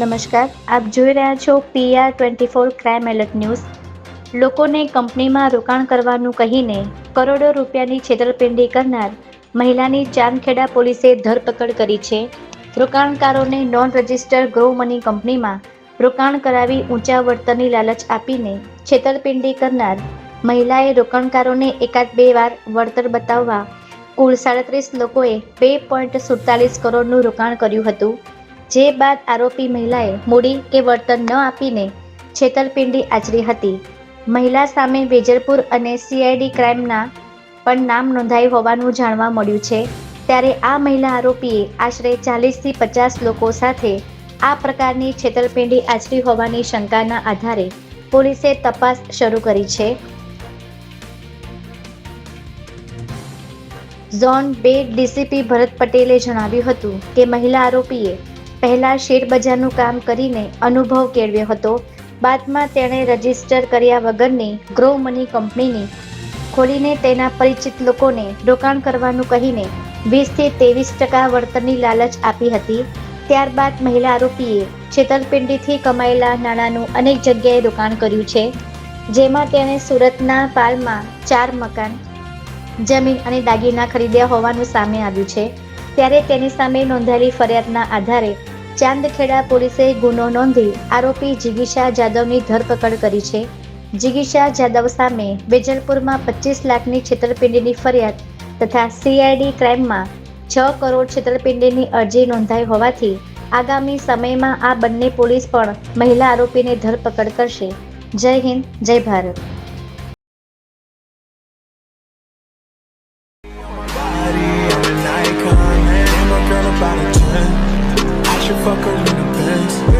નમસ્કાર, આપ જોઈ રહ્યા છો PR twenty four crime alert news. લોકોને કંપનીમાં રોકાણ કરવાનું કહીને કરોડો રૂપિયાની છેતરપિંડી કરનાર મહિલાની ચાંદખેડા પોલીસે ધરપકડ કરી છે. રોકાણકારોને નોન રજિસ્ટર ગ્રો મની કંપનીમાં રોકાણ કરાવી ઊંચા વળતરની લાલચ આપીને છેતરપિંડી કરનાર મહિલાએ રોકાણકારોને એકાદ બે વાર વળતર બતાવવા કુલ સાડત્રીસ લોકોએ બે પોઈન્ટ સુડતાલીસ કરોડનું રોકાણ કર્યું હતું. જે બાદ આરોપી મહિલાએ મૂડી કે વળતર ન આપીને છેતરપિંડી આચરી હતી. મહિલા સામે વેજલપુર અને સીઆઈડી ક્રાઇમના પણ નામ નોંધાયું હોવાનું જાણવા મળ્યું છે. ત્યારે આ મહિલા આરોપીએ આશરે ચાલીસથી પચાસ લોકો સાથે આ પ્રકારની છેતરપિંડી આચરી હોવાની શંકાના આધારે પોલીસે તપાસ શરૂ કરી છે. ઝોન બે ડીસીપી ભરત પટેલે જણાવ્યું હતું કે મહિલા આરોપીએ પહેલા શેર બજારનું કામ કરીને અનુભવ કેળવ્યો હતો. બાદમાં તેણે રજિસ્ટર કર્યા વગરની ગ્રો મની કંપનીની ખોલીને તેના પરિચિત લોકોને રોકાણ કરવાનું કહીને વીસથી ત્રેવીસ ટકા વળતરની લાલચ આપી હતી. ત્યારબાદ મહિલા આરોપીએ છેતરપિંડીથી કમાયેલા નાણાંનું અનેક જગ્યાએ રોકાણ કર્યું છે, જેમાં તેણે સુરતના પાલમાં ચાર મકાન, જમીન અને દાગીના ખરીદ્યા હોવાનું સામે આવ્યું છે. ત્યારે તેની સામે નોંધાયેલી ફરિયાદના આધારે ચાંદખેડા પોલીસે ગુનો નોંધી આરોપી જિગીશા જાદવની ધરપકડ કરી છે. જિગીશા જાદવ સામે વેજલપુરમાં પચીસ લાખની છેતરપિંડીની ફરિયાદ તથા સીઆઈડી ક્રાઇમમાં છ કરોડ છેતરપિંડીની અરજી નોંધાઈ હોવાથી આગામી સમયમાં આ બંને પોલીસ પણ મહિલા આરોપીને ધરપકડ કરશે. જય હિન્દ જય Bharat. body, should fuck her in the pants.